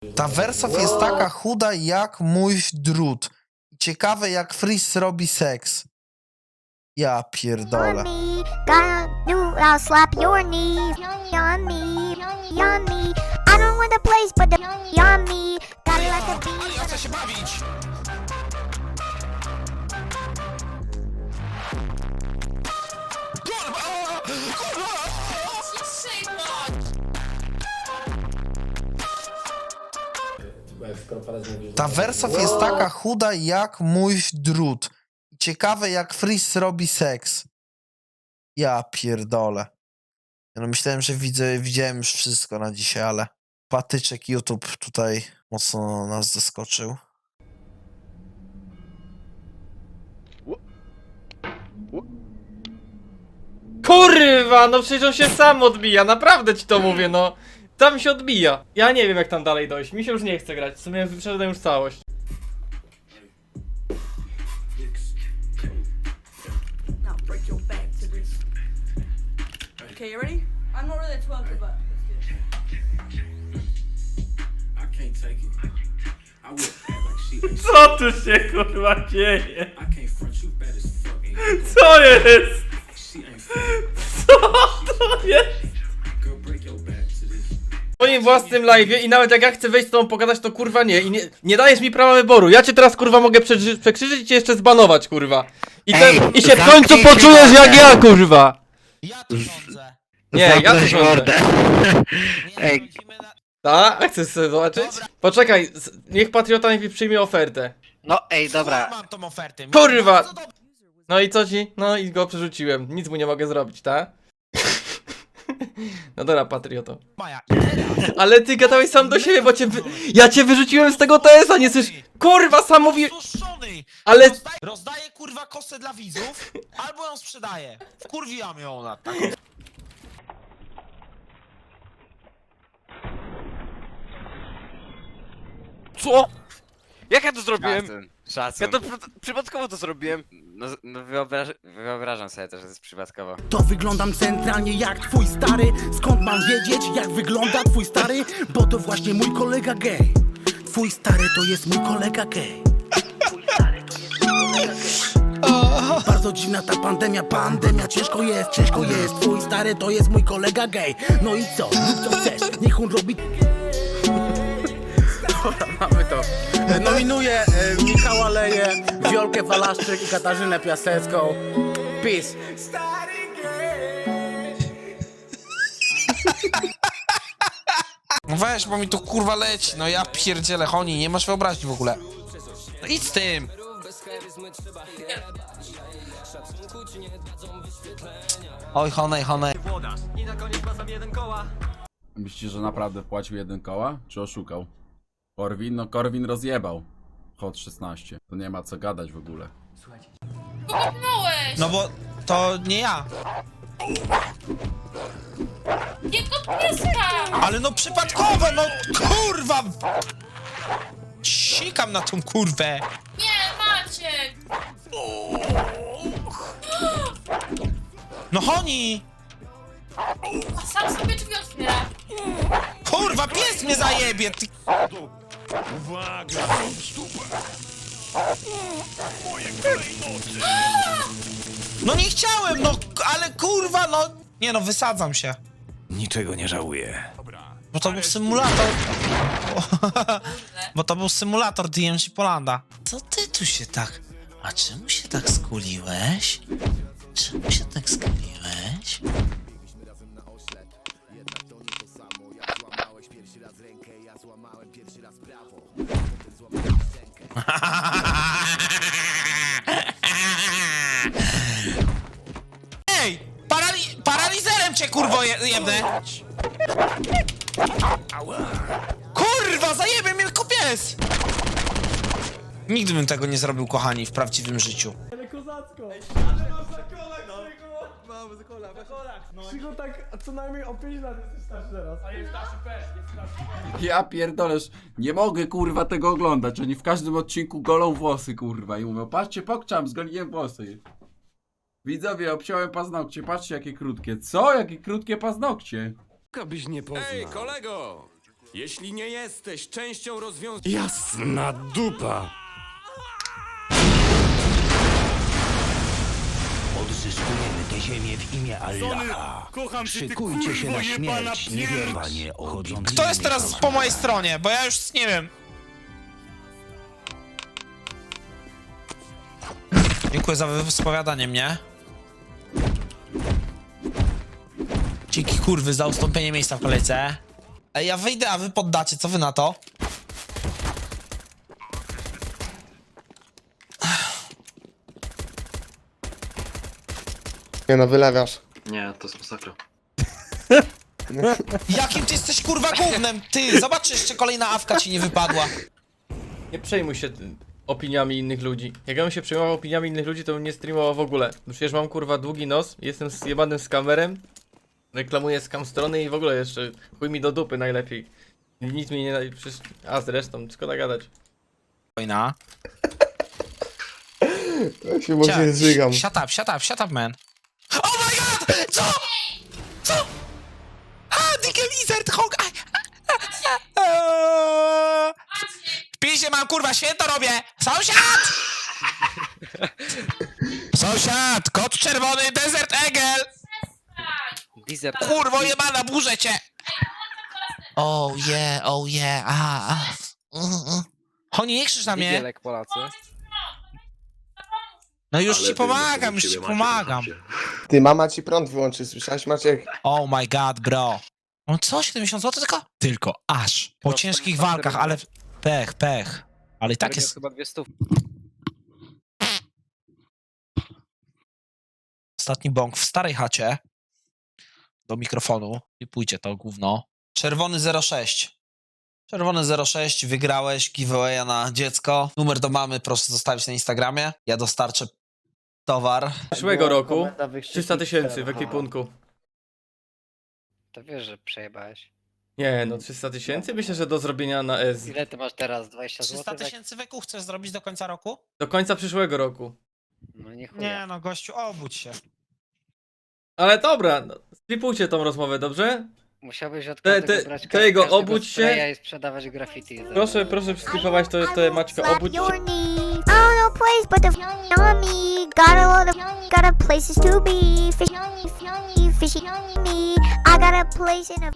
Ta Wersow jest taka chuda jak mój drut. Ciekawe jak Frizz robi seks. Ja pierdolę. Ta Wersow jest taka chuda jak mój drut. Ciekawe jak Frizz robi seks. Ja pierdolę. Ja No myślałem, że widzę, widziałem już wszystko na dzisiaj, ale patyczek YouTube tutaj mocno nas zaskoczył. Kurwa, no przecież on się sam odbija, naprawdę ci to mówię, no. Tam się odbija. Ja nie wiem jak tam dalej dojść, mi się już nie chce grać, w sumie wyszedłem już całość. Now break your back to this. Okay, you ready? I'm not really a twerker, but let's do it. I can't take it. I would act like she ain't. Co tu się kurwa dzieje? I can't front you bad as fuck. And Co jest? she ain't fucking. Co to jest? Moim własnym live'ie i nawet jak ja chcę wejść z tobą pogadać, to kurwa nie. I nie, nie dajesz mi prawa wyboru. Ja cię teraz kurwa mogę przekrzy- przekrzyczyć i cię jeszcze zbanować, kurwa. I, ten, I się w końcu poczujesz jak ja, kurwa. Ja tu rządzę. Nie, ja Zamknąć rządzę. mordę. Nie Ej. na... Tak? Chcesz sobie zobaczyć? Poczekaj, z- niech Patriota najpierw przyjmie ofertę. No ej, dobra. Mam tą ofertę. Kurwa! Dobrze. No i co ci? No i go przerzuciłem. Nic mu nie mogę zrobić, tak? No dobra, Patrioto. Maja, i teraz... Ale ty gadałeś sam do siebie, bo cię wy... Ja cię wyrzuciłem z tego TS-a, nie słysz... Kurwa, sam mówi... Suszony! Ale... Rozdaje, rozdaje kurwa kosę dla widzów, albo ją sprzedaje. Wkurwiłam ją na tak. Co? Jak ja to zrobiłem? Szacun, Ja to przy, przypadkowo to zrobiłem. No, no wyobraż, wyobrażam sobie to, że to jest przypadkowo. To wyglądam centralnie jak twój stary. Skąd mam wiedzieć jak wygląda twój stary? Bo to właśnie mój kolega gay Twój stary to jest mój kolega gay Twój stary to jest mój kolega Bardzo dziwna ta pandemia, pandemia. Ciężko jest, ciężko jest. Twój stary to jest mój kolega gay No i co? Co chcesz, niech on robi Dobra, mamy to Nominuję e, Michała Leję, Wiolkę Walaszczyk i Katarzynę Piasecką Peace No weź, bo mi tu kurwa leci. No ja pierdzielę, Honi, nie masz wyobraźni w ogóle. No idź z tym. Oj, Honej, Honej. Myślicie, że naprawdę wpłacił jeden koła? Czy oszukał? Korwin? No Korwin rozjebał. Hot 16. To nie ma co gadać w ogóle. No bo to nie ja. Jego pieska! Ale no przypadkowo, no kurwa! Sikam na tą kurwę. Nie, Maciek! No Honi! A sam sobie drzwi otwiera. Kurwa, pies mnie zajebie! Ty... No nie chciałem, no ale kurwa, no... Nie no, wysadzam się. Niczego nie żałuję. Bo to był symulator. Bo to był symulator DMC Polanda. Co ty tu się tak. A czemu się tak skuliłeś? Czemu się cię kurwo je jebnę! Kurwa, zajebie mnie tylko pies! Nigdy bym tego nie zrobił, kochani, w prawdziwym życiu. Ja pierdolesz, nie mogę kurwa tego oglądać. Oni w każdym odcinku golą włosy kurwa i mówią, patrzcie, pokczam, zgoliłem włosy. Widzowie, obciąłem paznokcie, patrzcie jakie krótkie. Co? Jakie krótkie paznokcie? Byś nie poznał. Ej, kolego! Jeśli nie jesteś częścią rozwiązania... Jasna dupa! Odzyskujemy tę ziemię w imię Allaha. Kocham cię, ty Szykujcie się kurwo na jebana śmierć, pierdź! niewierwanie chodząc. Kto jest teraz po mojej stronie? Bo ja już nie wiem. Dziękuję za wyspowiadanie mnie. Dzięki kurwy za ustąpienie miejsca w kolejce. Ej, ja wyjdę, a wy poddacie. Co wy na to? Nie no, wylewiasz. Nie, to jest masakra. Jakim ty jesteś kurwa gównem? Ty, zobacz, czy jeszcze kolejna awka ci nie wypadła. Nie przejmuj się tym opiniami innych ludzi. Jak ja bym się przejmował opiniami innych ludzi, to bym nie streamował w ogóle. Przecież mam kurwa długi nos, jestem zjebanym skamerem, reklamuję skam strony i w ogóle jeszcze chuj mi do dupy najlepiej. Nic mi nie... Przecież... A zresztą, szkoda gadać. Wojna. Ja się może zżygam. Shut up, shut up, shut up, man. Pisie mam, kurwa, święto robię! Sąsiad! Sąsiad, kot czerwony, Desert Eagle! Deezer. Kurwo jebana, burzę cię! Oh yeah, oh yeah, a, a. Mm, mm. Honi, nie krzycz na mnie! Polacy. No już ci pomagam, już ci pomagam. Ty, mama ci prąd wyłączy, słyszałeś Maciek? Oh my god, bro. No co, 70 zł tylko? Tylko, aż. Po No, ciężkich walkach, ale pech, pech. Ale i tak jest... chyba dwie stówki. Ostatni bąk w starej chacie. Do mikrofonu. I pójdzie to gówno. Czerwony 06. Czerwony 06, wygrałeś giveawaya na dziecko. Numer do mamy proszę zostawić na Instagramie. Ja dostarczę towar. Przyszłego roku 300 tysięcy w ekwipunku. To wiesz, że przejebałeś. Nie no, 300 tysięcy? Myślę, że do zrobienia na S. Ile ty masz teraz? 20 300 zł? tysięcy wyku chcesz zrobić do końca roku? Do końca przyszłego roku. No nie chuja. Nie no, gościu, obudź się. Ale dobra, no, sklipujcie tą rozmowę, dobrze? Musiałbyś od Te- każdego te- brać tego, każdego obudź się. spraya i sprzedawać graffiti. Proszę, proszę sklipować to, to Maćka, obudź się. I don't know place but the me. Got a lot of got a places to be. Fishy, fishy, fishy me. I got a place in a